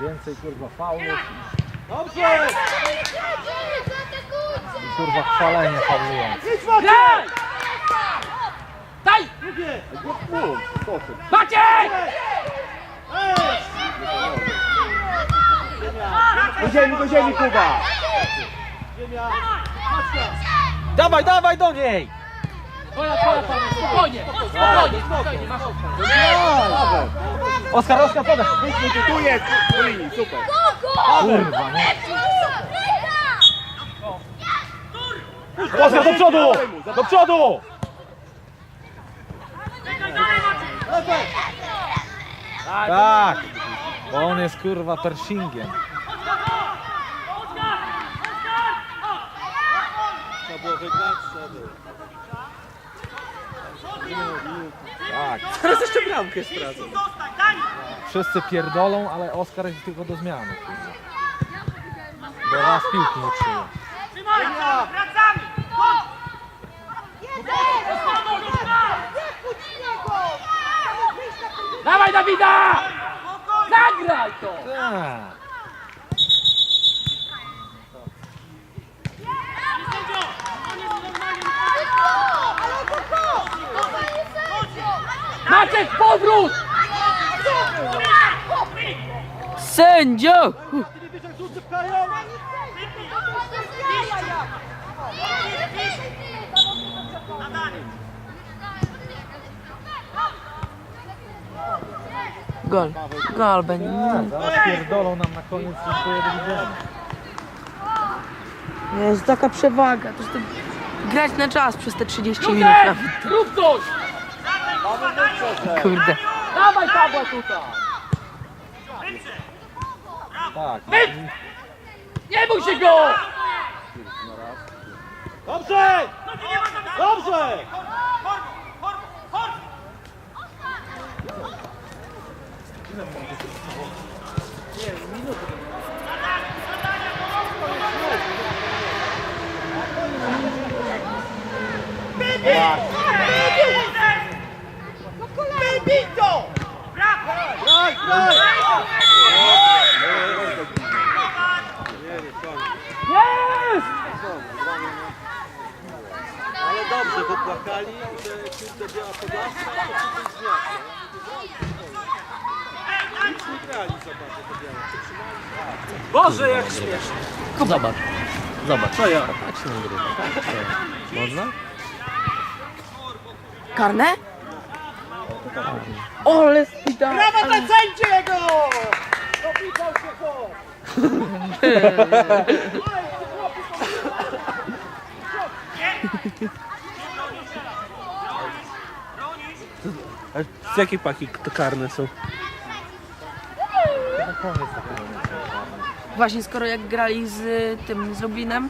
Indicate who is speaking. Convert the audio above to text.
Speaker 1: Więcej kurwa faulów
Speaker 2: Dobrze!
Speaker 1: i kurwa chwalenie faulują.
Speaker 3: Graj! Daj!
Speaker 2: Ej! Do ziemi, do ziemi Kuba! Ziemia!
Speaker 1: Dawaj, dawaj do niej!
Speaker 3: Twoja, twoja, Paweł, spokojnie, spokojnie, spokojnie, masz okno.
Speaker 1: Oskar, Oskar, podaj!
Speaker 2: Tu, tu jest! Po linii, super!
Speaker 1: Kurwa, nie?
Speaker 2: Oskar, do przodu! Do przodu!
Speaker 1: Tak! Bo on jest kurwa Pershingiem.
Speaker 2: Trzeba było wygrać, trzeba było.
Speaker 1: Tak.
Speaker 2: Teraz jeszcze bramkę stracę.
Speaker 1: Wszyscy pierdolą, ale Oskar jest tylko do zmiany. kurwa. Bo raz piłki nie przyjął.
Speaker 3: Dawaj Dawida! Zagraj to!
Speaker 1: Tak.
Speaker 3: Maciek, powrót! Sędzio!
Speaker 4: Gol. Gol będzie.
Speaker 1: Zaraz pierdolą nam na koniec dziękuję do widzenia.
Speaker 4: Jest taka przewaga. To, to grać na czas przez te 30 minut.
Speaker 3: Rób coś!
Speaker 4: Kurde.
Speaker 3: Dawaj Pawła tutaj!
Speaker 1: Tak.
Speaker 3: Nie bój się go!
Speaker 2: Dobrze! Dobrze! Graj, graj!
Speaker 3: Jest!
Speaker 2: Ale dobrze, bo płakali, że kurde była podażka, a to coś zmiana. Nic nie grali za bardzo to białe. Przytrzymali. Boże, jak śmiesznie.
Speaker 4: Zobacz. Zobacz.
Speaker 2: Co ja?
Speaker 4: Tak się nagrywa. Tak się. Można? Karne? Ole spida.
Speaker 2: Brawa dla sędziego! Dopisał się to! A z jakiej paki to karne są?
Speaker 1: Na koniec takiego.
Speaker 4: Właśnie skoro jak grali z tym, z Lublinem,